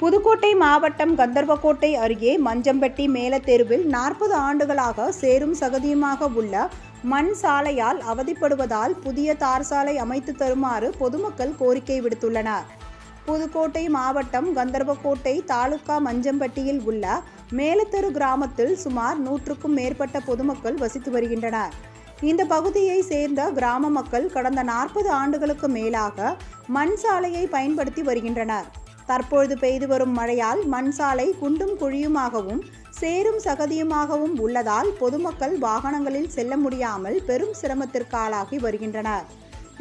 புதுக்கோட்டை மாவட்டம் கந்தர்வக்கோட்டை அருகே மஞ்சம்பட்டி மேலத்தெருவில் நாற்பது ஆண்டுகளாக சேரும் சகதியுமாக உள்ள மண் சாலையால் அவதிப்படுவதால் புதிய தார் சாலை அமைத்து தருமாறு பொதுமக்கள் கோரிக்கை விடுத்துள்ளனர். புதுக்கோட்டை மாவட்டம் கந்தர்வக்கோட்டை தாலுகா மஞ்சம்பட்டியில் உள்ள மேலத்தெரு கிராமத்தில் சுமார் நூற்றுக்கும் மேற்பட்ட பொதுமக்கள் வசித்து வருகின்றனர். இந்த பகுதியை சேர்ந்த கிராம மக்கள் கடந்த நாற்பது ஆண்டுகளுக்கு மேலாக மண் சாலையை பயன்படுத்தி வருகின்றனர். தற்பொழுது பெய்து வரும் மழையால் மண் சாலை குண்டும் குழியுமாகவும் சேரும் சகதியுமாகவும் உள்ளதால் பொதுமக்கள் வாகனங்களில் செல்ல முடியாமல் பெரும் சிரமத்திற்கு ஆளாகி வருகின்றனர்.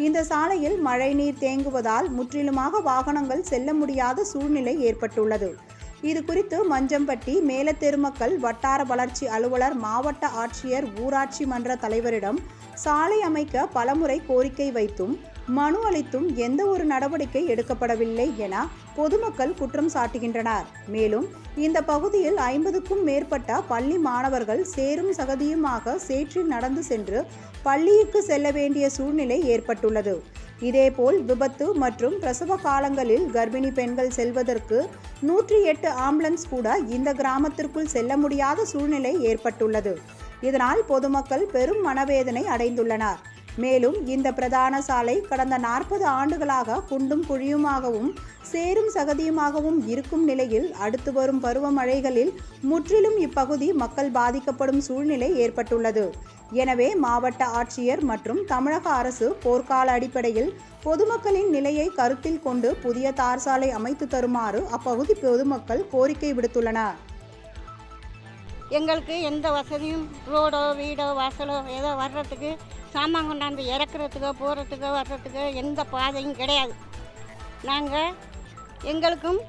இந்த சாலையில் மழைநீர் தேங்குவதால் முற்றிலுமாக வாகனங்கள் செல்ல முடியாத சூழ்நிலை ஏற்பட்டுள்ளது. இது குறித்து மஞ்சம்பட்டி மேலத்தெருமக்கள் வட்டார வளர்ச்சி அலுவலர் மாவட்ட ஆட்சியர் ஊராட்சி மன்ற தலைவரிடம் சாலை அமைக்க பலமுறை கோரிக்கை வைத்தும் மனு அளித்தும் எந்த ஒரு நடவடிக்கை எடுக்கப்படவில்லை என பொதுமக்கள் குற்றம் சாட்டுகின்றனர். மேலும் இந்த பகுதியில் ஐம்பதுக்கும் மேற்பட்ட பள்ளி மாணவர்கள் சேரும் சகதியுமாக சேற்றில் நடந்து சென்று பள்ளிக்கு செல்ல வேண்டிய சூழ்நிலை ஏற்பட்டுள்ளது. இதேபோல் விபத்து மற்றும் பிரசவ காலங்களில் கர்ப்பிணி பெண்கள் செல்வதற்கு நூற்றி எட்டு ஆம்புலன்ஸ் கூட இந்த கிராமத்திற்குள் செல்ல முடியாத சூழ்நிலை ஏற்பட்டுள்ளது. இதனால் பொதுமக்கள் பெரும் மனவேதனை அடைந்துள்ளனர். மேலும் இந்த பிரதான சாலை கடந்த நாற்பது ஆண்டுகளாக குண்டும் குழியுமாகவும் சேரும் சகதியுமாகவும் இருக்கும் நிலையில் அடுத்து வரும் பருவமழைகளில் முற்றிலும் இப்பகுதி மக்கள் பாதிக்கப்படும் சூழ்நிலை ஏற்பட்டுள்ளது. எனவே மாவட்ட ஆட்சியர் மற்றும் தமிழக அரசு போர்க்கால அடிப்படையில் பொதுமக்களின் நிலையை கருத்தில் கொண்டு புதிய தார் சாலை அமைத்து தருமாறு அப்பகுதி பொதுமக்கள் கோரிக்கை விடுத்துள்ளனர் எங்களுக்கு எந்த வசதியும் ரோடோ வீடோ வாசலோ ஏதோ வர்றதுக்கு சாமான் கொண்டாந்து இறக்குறதுக்கோ போகிறதுக்கோ வர்றதுக்கோ எந்த பாதையும் கிடையாது. நாங்கள் எங்களுக்கும்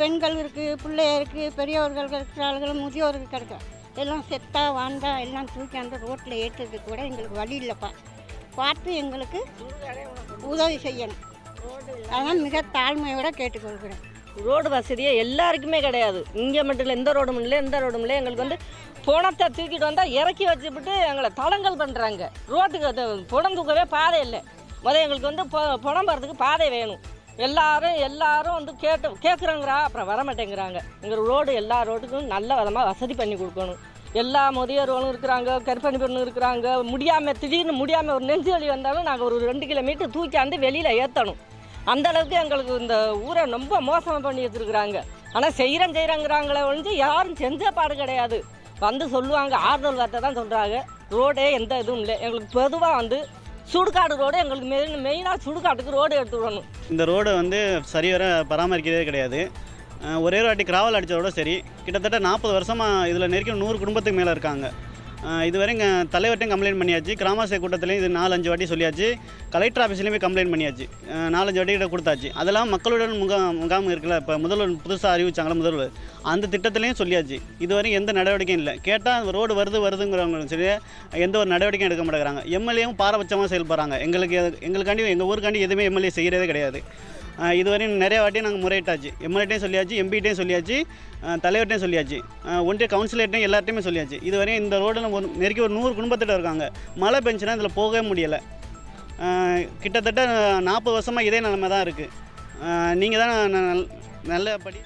பெண்கள் இருக்குது பிள்ளைய இருக்குது பெரியவர்கள் இருக்கிறார்கள் முதியோர்கள் கிடக்கு. எல்லாம் செத்தா வாழ்ந்தா எல்லாம் தூக்கி அந்த ரோட்டில் ஏற்றுறதுக்கு கூட எங்களுக்கு வழி இல்லைப்பா. பார்த்து எங்களுக்கு உதவி செய்யணும். அதான் மிக தாழ்மையோடு கேட்டுக்கொள்கிறேன். ரோடு வசதியே எல்லாருக்குமே கிடையாது. இங்கே மட்டும் இல்லை எந்த ரோடும் இல்லை எந்த ரோடும் இல்லை. எங்களுக்கு வந்து புணத்தை தூக்கிட்டு வந்தால் இறக்கி வச்சுவிட்டு எங்களை தளங்கள் பண்ணுறாங்க ரோட்டுக்கு அது தூக்கவே பாதை இல்லை. முதல் எங்களுக்கு வந்து பொ- போகிறதுக்கு பாதை வேணும். எல்லாரும் எல்லாரும் வந்து கேட்டு கேட்குறாங்கிறா அப்புறம் வர மாட்டேங்கிறாங்க எங்கள் ரோடு எல்லா ரோட்டுக்கும் நல்ல விதமாக வசதி பண்ணி கொடுக்கணும். எல்லா முதியோர்களும் இருக்கிறாங்க கர்ப்பிணி பெண்ணும் இருக்கிறாங்க. முடியாமல் திடீர்னு முடியாமல் ஒரு நெஞ்சு வலி வந்தாலும் நாங்கள் ஒரு ரெண்டு கிலோமீட்டர் தூக்கியாந்து வெளியில் ஏற்றணும் அந்த அளவுக்கு எங்களுக்கு இந்த ஊரை ரொம்ப மோசமாக பண்ணி வச்சுருக்குறாங்க. ஆனால் செய்கிறேன் செய்கிறாங்கிறாங்களே ஒழிஞ்சு யாரும் செஞ்ச பாடு கிடையாது. வந்து சொல்லுவாங்க ஆறுதல் வார்த்தை தான் சொல்கிறாங்க ரோடே எந்த இதுவும் இல்லை. எங்களுக்கு பொதுவாக வந்து சுடுகாடு ரோடு எங்களுக்கு மெயின் மெயினாக சுடுகாட்டுக்கு ரோடு எடுத்து விடணும். இந்த ரோடை வந்து சரிவர பராமரிக்கிறதே கிடையாது. ஒரே ஒரு வாட்டி கிராவல் அடித்ததோட சரி கிட்டத்தட்ட நாற்பது வருஷமாக இதில் நெருக்கி நூறு குடும்பத்துக்கு மேலே இருக்காங்க. இதுவரை எங்கள் தலைவர்கிட்டையும் கம்ப்ளைண்ட் பண்ணியாச்சு. கிராம சபை கூட்டத்துலேயும் இது நாலஞ்சு வாட்டி சொல்லியாச்சு. கலெக்டர் ஆஃபீஸ்லேயுமே கம்ப்ளைண்ட் பண்ணியாச்சு. நாலஞ்சு வாட்டி கிட்ட கொடுத்தாச்சு. அதெல்லாம் மக்களுடன் முகாம் முகாம் இருக்குல்ல இப்போ முதல்வர் புதுசாக அறிவிச்சாங்களா முதல்வர்? அந்த திட்டத்துலேயும் சொல்லியாச்சு. இதுவரை எந்த நடவடிக்கையும் இல்லை. கேட்டால் ரோடு வருது வருதுங்கிறவங்க சரி எந்த ஒரு நடவடிக்கையும் எடுக்க மாட்டேங்கிறாங்க. எம்எல்ஏவும் பாரபட்சமாக செயல்படுறாங்க. எங்களுக்கு எங்களுக்காண்டி எங்கள் ஊருக்காண்டி எதுவுமே எம்எல்ஏ செய்கிறதே கிடையாது. இதுவரையும் நிறைய வாட்டி நாங்கள் முறையிட்டாச்சு. எம்எல்ஏட்டையும் சொல்லியாச்சு எம்பிகிட்டையும் சொல்லியாச்சு தலைவர்கிட்டையும் சொல்லியாச்சு. ஒன்றிய கவுன்சிலர்கிட்டையும் எல்லார்ட்டையுமே சொல்லியாச்சு. இதுவரையும் இந்த ரோடில் ஒரு நெருக்கி ஒரு நூறு குடும்பத்திட்ட இருக்காங்க. மழை பெஞ்சுன்னா இதில் போகவே முடியலை. கிட்டத்தட்ட நாற்பது வருஷமாக இதே நிலைமை தான் இருக்குது நீங்கள் தான் நல்- நல்லபடி